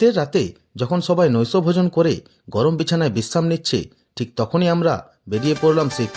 শীতের রাতে যখন সবাই নৈশ ভোজন করে গরম বিছানায় বিশ্রাম নিচ্ছে, ঠিক তখনই আমরা বেরিয়ে পড়লাম সেই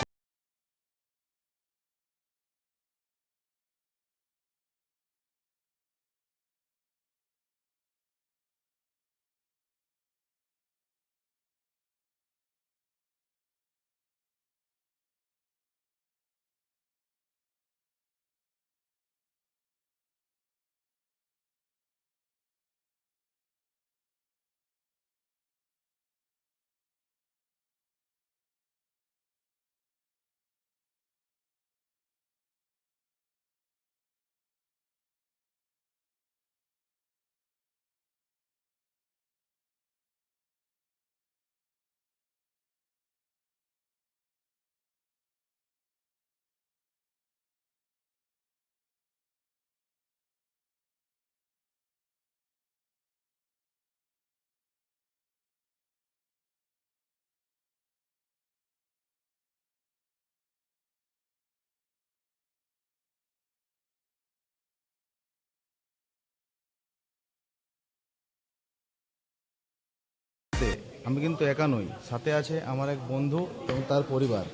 আমি কিন্তু একা নই। সাথে আছে আমার এক বন্ধু এবং তার পরিবার।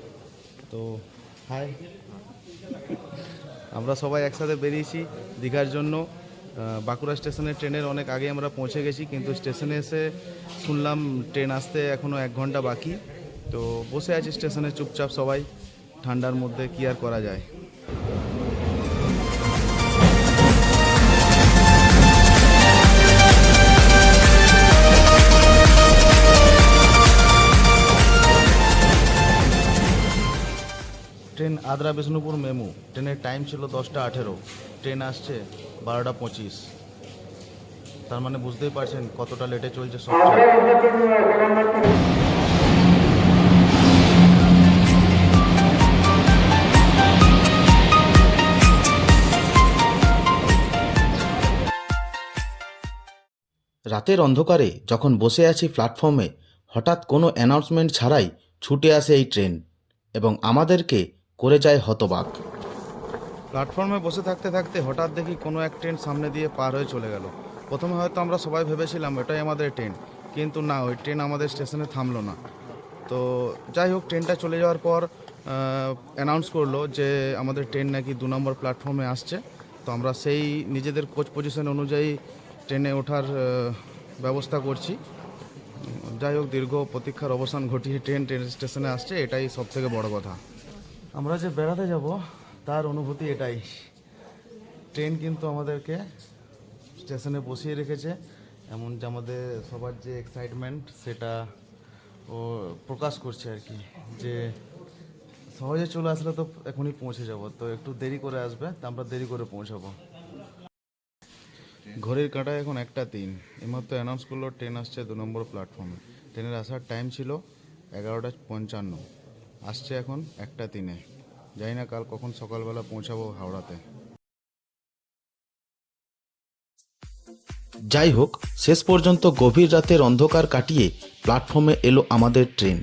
তো হাই আমরা সবাই একসাথে বেরিয়েছি দীঘার জন্য। বাঁকুড়া স্টেশনে ট্রেনের অনেক আগে আমরা পৌঁছে গেছি, কিন্তু স্টেশনে এসে শুনলাম ট্রেন আসতে এখনও এক ঘণ্টা বাকি। তো বসে আছি স্টেশনে চুপচাপ সবাই। ঠান্ডার মধ্যে কি আর করা যায়? Train Adra Bishnupur MEMU. ট্রেনের টাইম ছিল দশটা আঠেরো। ট্রেন আসছে বারোটা পঁচিশ। তার মানে বুঝতেই পারছেন কতটা লেটে চলছে সব রাতের অন্ধকারে যখন বসে আছি প্ল্যাটফর্মে হঠাৎ কোনো অ্যানাউন্সমেন্ট ছাড়াই ছুটে আসে এই ট্রেন এবং আমাদেরকে করে যায় হতবাক। প্ল্যাটফর্মে বসে থাকতে থাকতে হঠাৎ দেখি কোনো এক ট্রেন সামনে দিয়ে পার হয়ে চলে গেল। প্রথমে হয়তো আমরা সবাই ভেবেছিলাম এটাই আমাদের ট্রেন, কিন্তু না, ওই ট্রেন আমাদের স্টেশনে থামলো না। তো যাই হোক, ট্রেনটা চলে যাওয়ার পর অ্যানাউন্স করল যে আমাদের ট্রেন নাকি দু নম্বর প্ল্যাটফর্মে আসছে। তো আমরা সেই নিজেদের কোচ পজিশন অনুযায়ী ট্রেনে ওঠার ব্যবস্থা করছি। যাই হোক, দীর্ঘ প্রতীক্ষার অবসান ঘটিয়ে ট্রেন ট্রেন স্টেশনে আসছে, এটাই সব থেকে বড় কথা। আমরা যে বেড়াতে যাব, তার অনুভূতি এটাই। ট্রেন কিন্তু আমাদেরকে স্টেশনে বসিয়ে রেখেছে এমন যে আমাদের সবার যে এক্সাইটমেন্ট সেটা ও প্রকাশ করছে আর কি, যে সহজে চলে আসলে তো এখনই পৌঁছে যাব, তো একটু দেরি করে আসবে, তা আমরা দেরি করে পৌঁছাবো। ঘড়ির কাঁটা এখন একটা তিন, এইমাত্র অ্যানাউন্স করল, ট্রেন আসছে দু নম্বর প্ল্যাটফর্মে ট্রেনের আসার টাইম ছিল এগারোটা পঞ্চান্ন। আসছে এখন একটা তিনে। জানি না কাল কখন সকালবেলা পৌঁছাবো হাওড়াতে। যাই হোক, শেষ পর্যন্ত গভীর রাতের অন্ধকার কাটিয়ে প্ল্যাটফর্মে এলো আমাদের ট্রেন।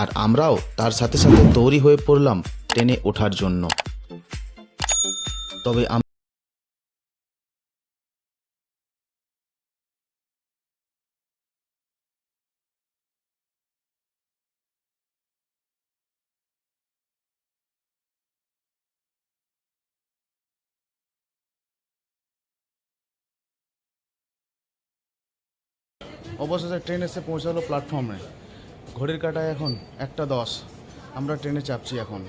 আর আমরাও তার সাথে সাথে তৈরি হয়ে পড়লাম ট্রেনে ওঠার জন্য। তবে অবশেষে ট্রেন এসে পৌঁছালো প্ল্যাটফর্মে ঘড়ির কাটায় এখন একটা দশ। আমরা ট্রেনে চাপছি এখন।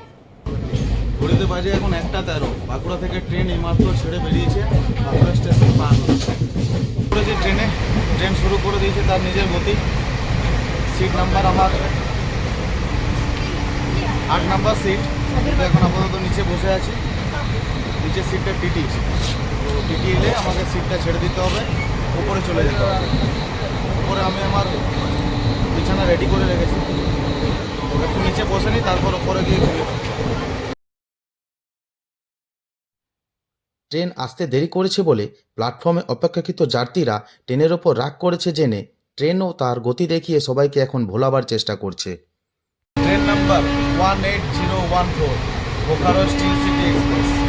ঘড়িতে বাজে এখন একটা তেরো। বাঁকুড়া থেকে ট্রেন এইমাত্র ছেড়ে বেরিয়েছে। বাঁকুড়া স্টেশন পার যে ট্রেনে, ট্রেন শুরু করে দিয়েছে তার নিজের গতি। সিট নাম্বার আমার আট নাম্বার সিট। এখন আপাতত নিচে বসে আছি। নিচের সিটটা টিটি। তো টিটি এলে আমাকে সিটটা ছেড়ে দিতে হবে। উপরে চলে যেতে হবে। উপরে আমি আমার বিছানা রেডি করে রেখেছি। একটু নিচে বসে নিই তারপর উপরে গিয়ে ঘুমিয়ে ট্রেন আসতে দেরি করেছে বলে প্ল্যাটফর্মে অপেক্ষাকৃত যাত্রীরা ট্রেনের ওপর রাগ করেছে জেনে ট্রেনও তার গতি দেখিয়ে সবাইকে এখন ভোলাবার চেষ্টা করছে। Train number one eight zero one four Bokaro steel city express.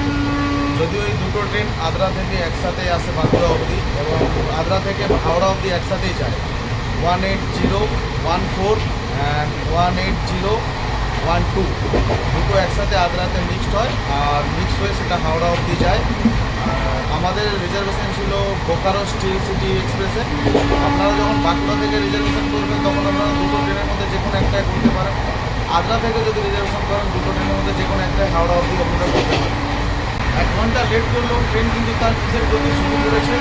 যদিও এই দুটো ট্রেন আদ্রা থেকে একসাথে আসে বাঁকুড়া অবধি এবং আদ্রা থেকে হাওড়া অবধি একসাথেই যায়। One eight zero one four and one eight zero one two দুটো একসাথে আদ্রাতে মিক্সড হয়, আর মিক্সড হয়ে সেটা হাওড়া অবধি যায়। আমাদের রিজার্ভেশন ছিল বোকারো স্টিল সিটি এক্সপ্রেসে। আপনারা যখন বাঁকুড়া থেকে রিজার্ভেশন করবেন, তখন আপনারা দুটো ট্রেনের মধ্যে যে কোনো একটাই করতে পারেন। আদ্রা থেকে যদি রিজার্ভেশন করেন, দুটো ট্রেনের মধ্যে যে কোনো একটাই হাওড়া অবধি আপনারা করতে পারেন। এক ঘণ্টা লেট করলেও ট্রেন কিন্তু তার নিজের গতি শুরু করেছে।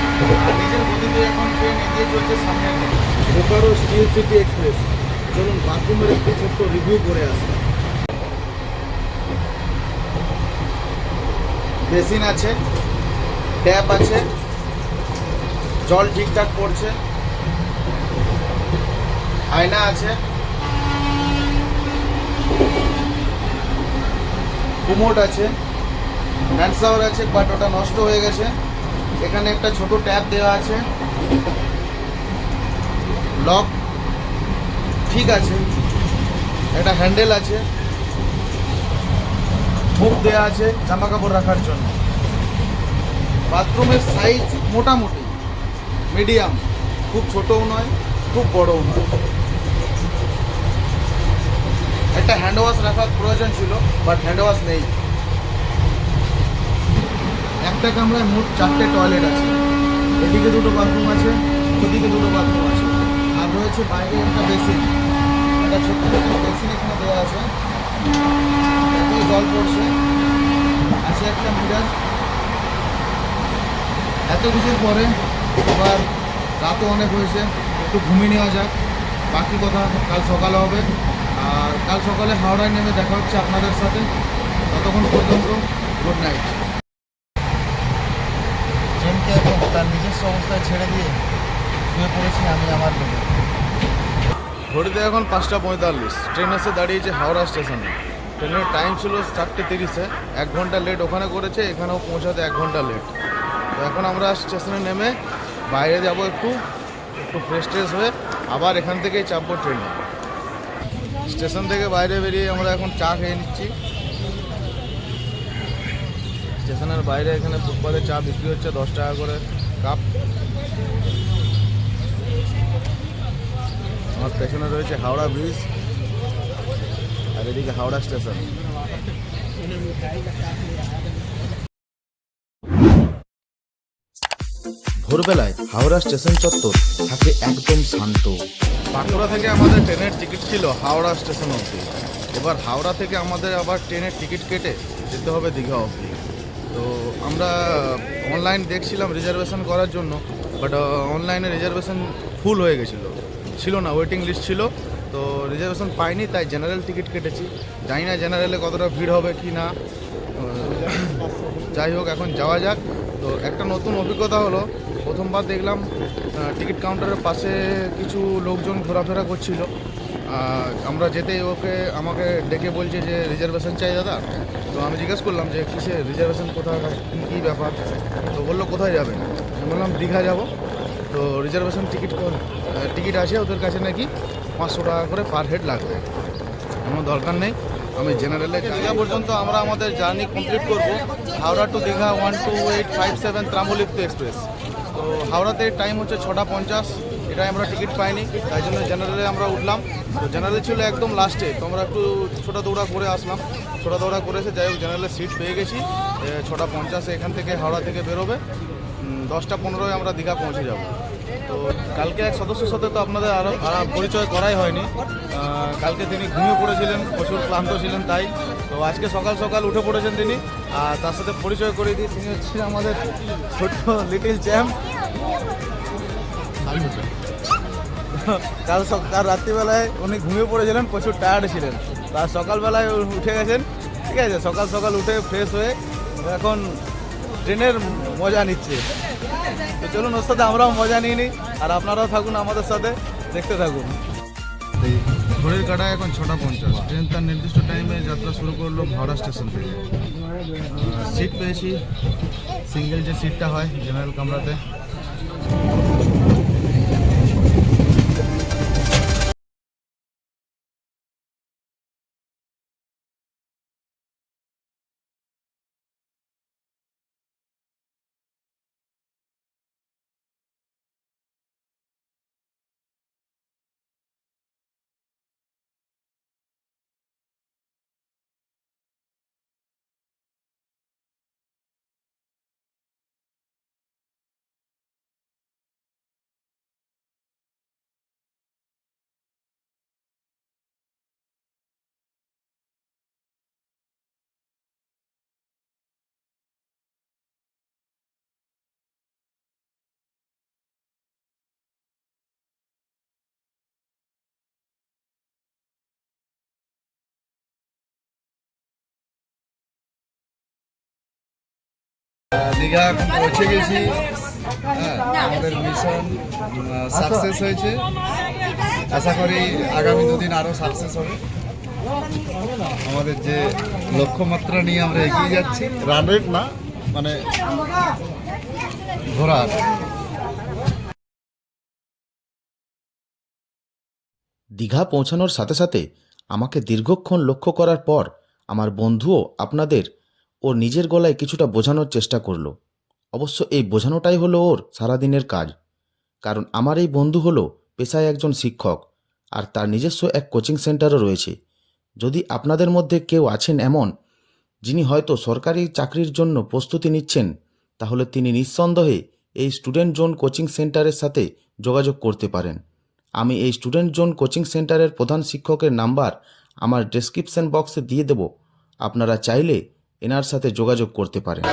আর নিজের গতিতে এখন ট্রেন এগিয়ে চলছে সামনের দিকে। বোকারো স্টিল সিটি এক্সপ্রেস চলুন বাথরুমের একটু ছোট্ট রিভিউ করে আসি। বেসিন আছে ট্যাপ আছে জল ঠিকঠাক পড়ছে আয়না আছে। কুমোট আছে। হ্যান্ড শাওয়ার আছে বাট ওটা নষ্ট হয়ে গেছে। এখানে একটা ছোট ট্যাপ দেওয়া আছে। লক ঠিক আছে। একটা হ্যান্ডেল আছে। মুখ দেওয়া আছে জামা কাপড় রাখার জন্য। বাথরুমের সাইজ মোটামুটি। মিডিয়াম খুব ছোটও নয়, খুব বড়ও নয়। একটা হ্যান্ড ওয়াশ রাখার প্রয়োজন ছিল বাট হ্যান্ড ওয়াশ নেই। একটা কামরায় মোট চারটে টয়লেট আছে। এদিকে দুটো বাথরুম আছে, ওদিকে দুটো বাথরুম আছে। আর রয়েছে বাইরে একটা বেসিন একটা ছোট্ট বেসিন এখানে দেওয়া আছে। জল পড়ছে। আছে একটা মিরার এত কিছুর পরে এবার রাতও অনেক হয়েছে। একটু ঘুমিয়ে নেওয়া যাক। বাকি কথা কাল সকালে হবে। আর কাল সকালে হাওড়ায় নেমে দেখা হচ্ছে আপনাদের সাথে। ততক্ষণ পর্যন্ত গুড নাইট ট্রেনকে এখন তার নিজস্ব অবস্থায় ছেড়ে দিয়ে শুয়ে পড়েছি আমি আমার রুমে। ঘড়িতে এখন পাঁচটা পঁয়তাল্লিশ। ট্রেন এসে দাঁড়িয়েছে হাওড়া স্টেশনে। ট্রেনের টাইম ছিল চারটে তিরিশে। এক ঘণ্টা লেট ওখানে করেছে, এখানেও পৌঁছাতে এক ঘণ্টা লেট তো এখন আমরা স্টেশনে নেমে বাইরে যাব একটু একটু ফ্রেশ ট্রেশ হয়ে আবার এখান থেকেই চাপবো ট্রেনে। স্টেশন থেকে বাইরে বেরিয়ে আমরা এখন চা খেয়ে নিচ্ছি। স্টেশনের বাইরে এখানে ফুটপাতে চা বিক্রি হচ্ছে দশ টাকা করে। কাপ। আমার পেছনে রয়েছে হাওড়া ব্রিজ আর এদিকে হাওড়া স্টেশন। ভোরবেলায় হাওড়া স্টেশন চত্বর থাকে একদম শান্ত। বাঁকুড়া থেকে আমাদের ট্রেনের টিকিট ছিল হাওড়া স্টেশন অবধি। এবার হাওড়া থেকে আমাদের আবার ট্রেনের টিকিট কেটে যেতে হবে দীঘা অবধি। তো আমরা অনলাইন দেখছিলাম রিজার্ভেশন করার জন্য বাট অনলাইনে রিজার্ভেশন ফুল হয়ে গেছিল। ছিল না ওয়েটিং লিস্ট ছিল, তো রিজার্ভেশন পাইনি, তাই জেনারেল টিকিট কেটেছি। জানি না জেনারেলে কতটা ভিড় হবে কি না। যাই হোক, এখন যাওয়া যাক। তো একটা নতুন অভিজ্ঞতা হলো, প্রথমবার দেখলাম টিকিট কাউন্টারের পাশে কিছু লোকজন ঘোরাফেরা করছিল। আমরা যেতেই ওকে, আমাকে ডেকে বলছে যে রিজার্ভেশন চাই দাদা? তো আমি জিজ্ঞেস করলাম যে কিসে রিজার্ভেশন কোথায় কী কী ব্যাপার? তো বলল কোথায় যাবেন আমি বললাম দীঘা যাব। তো রিজার্ভেশন টিকিট টিকিট আছে ওদের কাছে নাকি? পাঁচশো টাকা করে পার হেড লাগবে। কোনো দরকার নেই। আমি জেনারেলে দীঘা পর্যন্ত আমরা আমাদের জার্নি কমপ্লিট করব। Howrah to Digha one two eight five seven Tamralipta express তো হাওড়াতে টাইম হচ্ছে ছটা পঞ্চাশ। এটাই আমরা টিকিট পাইনি, তাই জন্য জেনারেলে আমরা উঠলাম। তো জেনারেল ছিল একদম লাস্টে তো আমরা একটু ছোটা দৌড়া করে আসলাম। ছোটা দৌড়া করেছে যাই হোক জেনারেলে সিট পেয়ে গেছি। ছটা পঞ্চাশে এখান থেকে হাওড়া থেকে বেরোবে। দশটা পনেরোয় আমরা দীঘা পৌঁছে যাব। তো কালকে এক সদস্যের সাথে তো আপনাদের আরও পরিচয় করাই হয়নি। কালকে তিনি ঘুমিয়ে পড়েছিলেন, প্রচুর ক্লান্ত ছিলেন তাই। তো আজকে সকাল সকাল উঠে পড়েছেন তিনি। আর তার সাথে পরিচয় করে দিই, তিনি হচ্ছেন আমাদের ছোট্ট লিটিল চ্যাম্প কাল সক- কাল রাত্রিবেলায় উনি ঘুমিয়ে পড়েছিলেন, প্রচুর টায়ার্ড ছিলেন। আর সকালবেলায় উঠে গেছেন, ঠিক আছে, সকাল সকাল উঠে ফ্রেশ হয়ে এখন ট্রেনের মজা নিচ্ছে। তো চলুন ওর সাথে আমরাও মজা নিয়ে নিই, আর আপনারাও থাকুন আমাদের সাথে, দেখতে থাকুন। ঘড়ির কাটা এখন ছটা পঞ্চাশ। ট্রেন তার নির্দিষ্ট টাইমে যাত্রা শুরু করল হাওড়া স্টেশন থেকে। সিট পেয়েছি সিঙ্গেল যে সিটটা হয় জেনারেল কামরাতে। দীঘা এখন পৌঁছে গেছি। হ্যাঁ আমাদের মিশন সাকসেস হয়েছে। আশা করি আগামী দুদিন আরও সাকসেস হবে। আমাদের যে লক্ষ্যমাত্রা নিয়ে আমরা এগিয়ে যাচ্ছি রান রেট না মানে ঘোরার দীঘা পৌঁছানোর সাথে সাথে আমাকে দীর্ঘক্ষণ লক্ষ্য করার পর আমার বন্ধুও আপনাদের ওর নিজের গলায় কিছুটা বোঝানোর চেষ্টা করল। অবশ্য এই বোঝানোটাই হলো ওর সারাদিনের কাজ। কারণ আমার এই বন্ধু হলো পেশায় একজন শিক্ষক আর তার নিজস্ব এক কোচিং সেন্টারও রয়েছে। যদি আপনাদের মধ্যে কেউ আছেন এমন, যিনি হয়তো সরকারি চাকরির জন্য প্রস্তুতি নিচ্ছেন, তাহলে তিনি নিঃসন্দেহে এই স্টুডেন্ট জোন কোচিং সেন্টারের সাথে যোগাযোগ করতে পারেন। আমি এই স্টুডেন্ট জোন কোচিং সেন্টারের প্রধান শিক্ষকের নাম্বার আমার ডেসক্রিপশন বক্সে দিয়ে দেব। আপনারা চাইলে এনার সাথে যোগাযোগ করতে পারেন।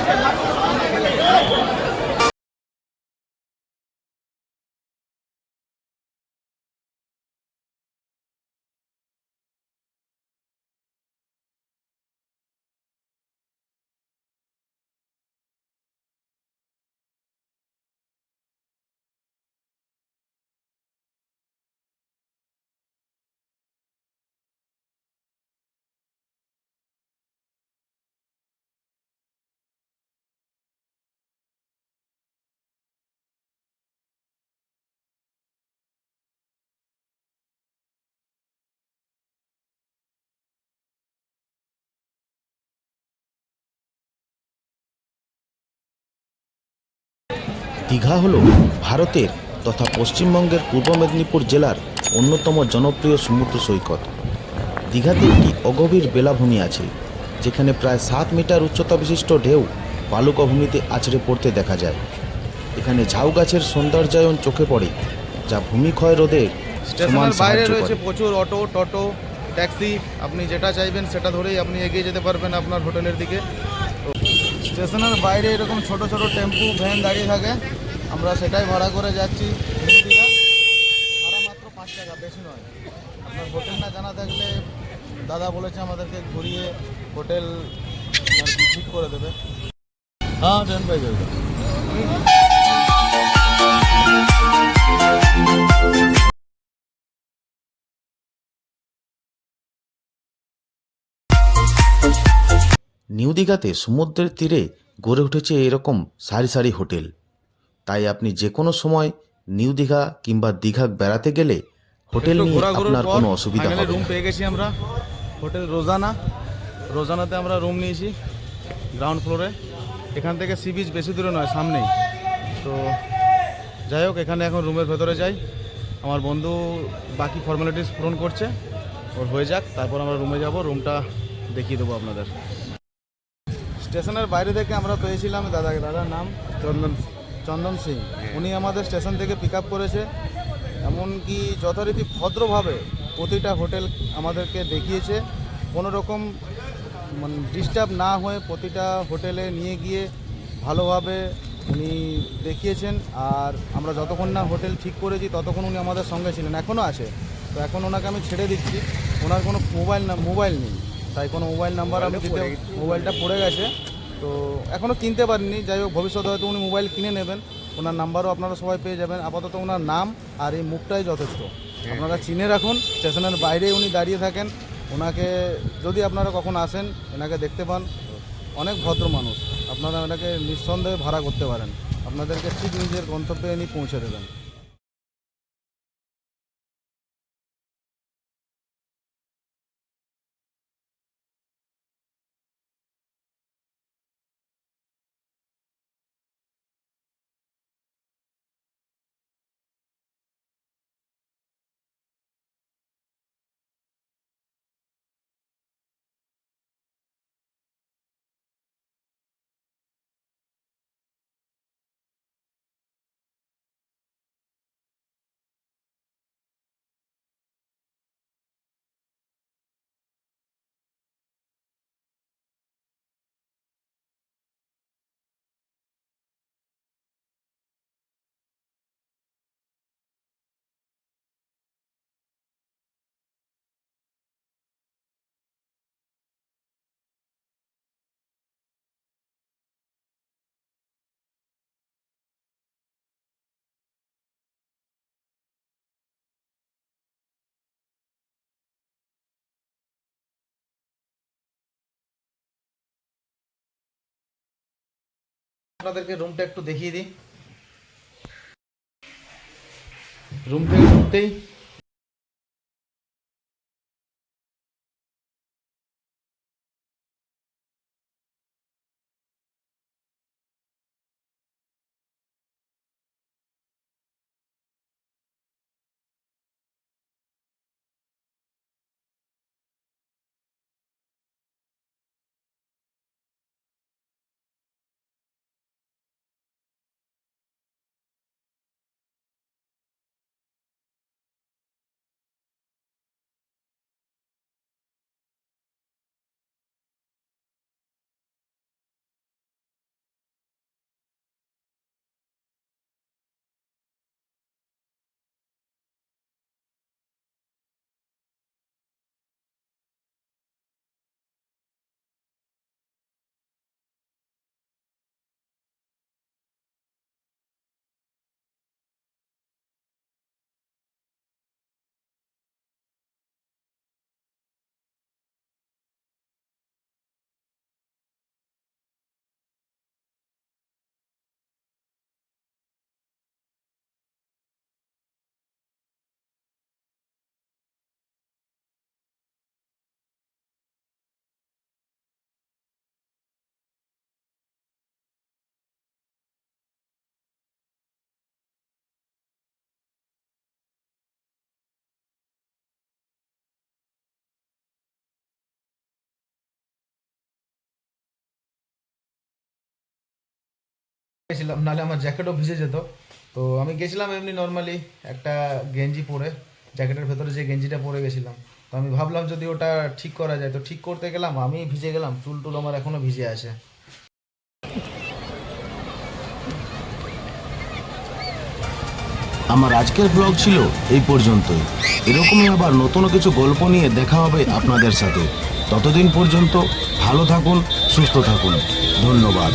দীঘা হল ভারতের তথা পশ্চিমবঙ্গের পূর্ব মেদিনীপুর জেলার অন্যতম জনপ্রিয় সমুদ্র সৈকত। দীঘাতে একটি অগভীর বেলাভূমি আছে যেখানে প্রায় সাত মিটার উচ্চতা বিশিষ্ট ঢেউ বালুকাভূমিতে আছড়ে পড়তে দেখা যায়। এখানে ঝাউ গাছের সৌন্দর্যায়ন চোখে পড়ে যা ভূমিক্ষয় রোধে সমান বাইরে রয়েছে প্রচুর অটো টোটো ট্যাক্সি আপনি যেটা চাইবেন সেটা ধরেই আপনি এগিয়ে যেতে পারবেন আপনার হোটেলের দিকে। স্টেশনের বাইরে এরকম ছোট ছোট টেম্পু ভ্যান দাঁড়িয়ে থাকে। আমরা সেটাই ভাড়া করে যাচ্ছি। ভাড়া মাত্র পাঁচ টাকা, বেশি নয়। আপনার হোটেল না জানা থাকলে দাদা বলেছে আমাদেরকে ঘুরিয়ে হোটেল ঠিক করে দেবে। হ্যাঁ ট্রেন পাই যাবে। নিউ দীঘাতে সমুদ্রের তীরে গড়ে উঠেছে এরকম সারি সারি হোটেল। তাই আপনি যে কোনো সময় নিউ দীঘা কিংবা দীঘা বেড়াতে গেলে হোটেল নিয়ে আপনার কোনো অসুবিধা হবে রুম পেয়ে গেছি আমরা। হোটেল রোজানা। রোজানাতে আমরা রুম নিয়েছি গ্রাউন্ড ফ্লোরে এখান থেকে সি বিচ বেশি দূরে নয় সামনেই। তো যাই হোক এখানে এখন রুমের ভেতরে যাই। আমার বন্ধু বাকি ফর্মালিটিস পূরণ করছে। ওর হয়ে যাক তারপর আমরা রুমে যাব। রুমটা দেখিয়ে দেবো আপনাদের। স্টেশনের বাইরে থেকে আমরা পেয়েছিলাম দাদাকে দাদার নাম? চন্দন। চন্দন সিং। উনি আমাদের স্টেশন থেকে পিক আপ করেছে। এমনকি যথারীতি ভদ্রভাবে প্রতিটা হোটেল আমাদেরকে দেখিয়েছে। কোনো রকম মানে ডিস্টার্ব না হয়ে প্রতিটা হোটেলে নিয়ে গিয়ে ভালোভাবে উনি দেখিয়েছেন। আর আমরা যতক্ষণ না হোটেল ঠিক করেছি ততক্ষণ উনি আমাদের সঙ্গে ছিলেন। এখনও আছে। তো এখন ওনাকে আমি ছেড়ে দিচ্ছি। ওনার কোনো মোবাইল না মোবাইল নেই। তাই কোনো মোবাইল নাম্বার আমি দিতে মোবাইলটা পড়ে গেছে। তো এখনও কিনতে পারিনি। যাই হোক ভবিষ্যতে হয়তো উনি মোবাইল কিনে নেবেন। ওনার নাম্বারও আপনারা সবাই পেয়ে যাবেন। আপাতত ওনার নাম আর এই মুখটাই যথেষ্ট। আপনারা চিনে রাখুন স্টেশনের বাইরে উনি দাঁড়িয়ে থাকেন। ওনাকে যদি আপনারা কখন আসেন এনাকে দেখতে পান। অনেক ভদ্র মানুষ। আপনারা এনাকে নিঃসন্দেহে ভাড়া করতে পারেন। আপনাদেরকে ঠিক নিজের গন্তব্যে ইনি পৌঁছে দেবেন। আপনাদেরকে রুমটা একটু দেখিয়ে দিই। রুম থেকে ঢুকতেই গেছিলাম, নাহলে আমার জ্যাকেটও ভিজে যেত। তো আমি গেছিলাম এমনি নর্মালি একটা গেঞ্জি পরে, জ্যাকেটের ভেতরে যে গেঞ্জিটা পরে গেছিলাম। তো আমি ভাবলাম যদি ওটা ঠিক করা যায়, তো ঠিক করতে গেলাম, আমি ভিজে গেলাম চুল টুল আমার এখনও ভিজে আছে। আমার আজকের ব্লগ ছিল এই পর্যন্তই। এরকমই আবার নতুন কিছু গল্প নিয়ে দেখা হবে আপনাদের সাথে। ততদিন পর্যন্ত ভালো থাকুন, সুস্থ থাকুন। ধন্যবাদ।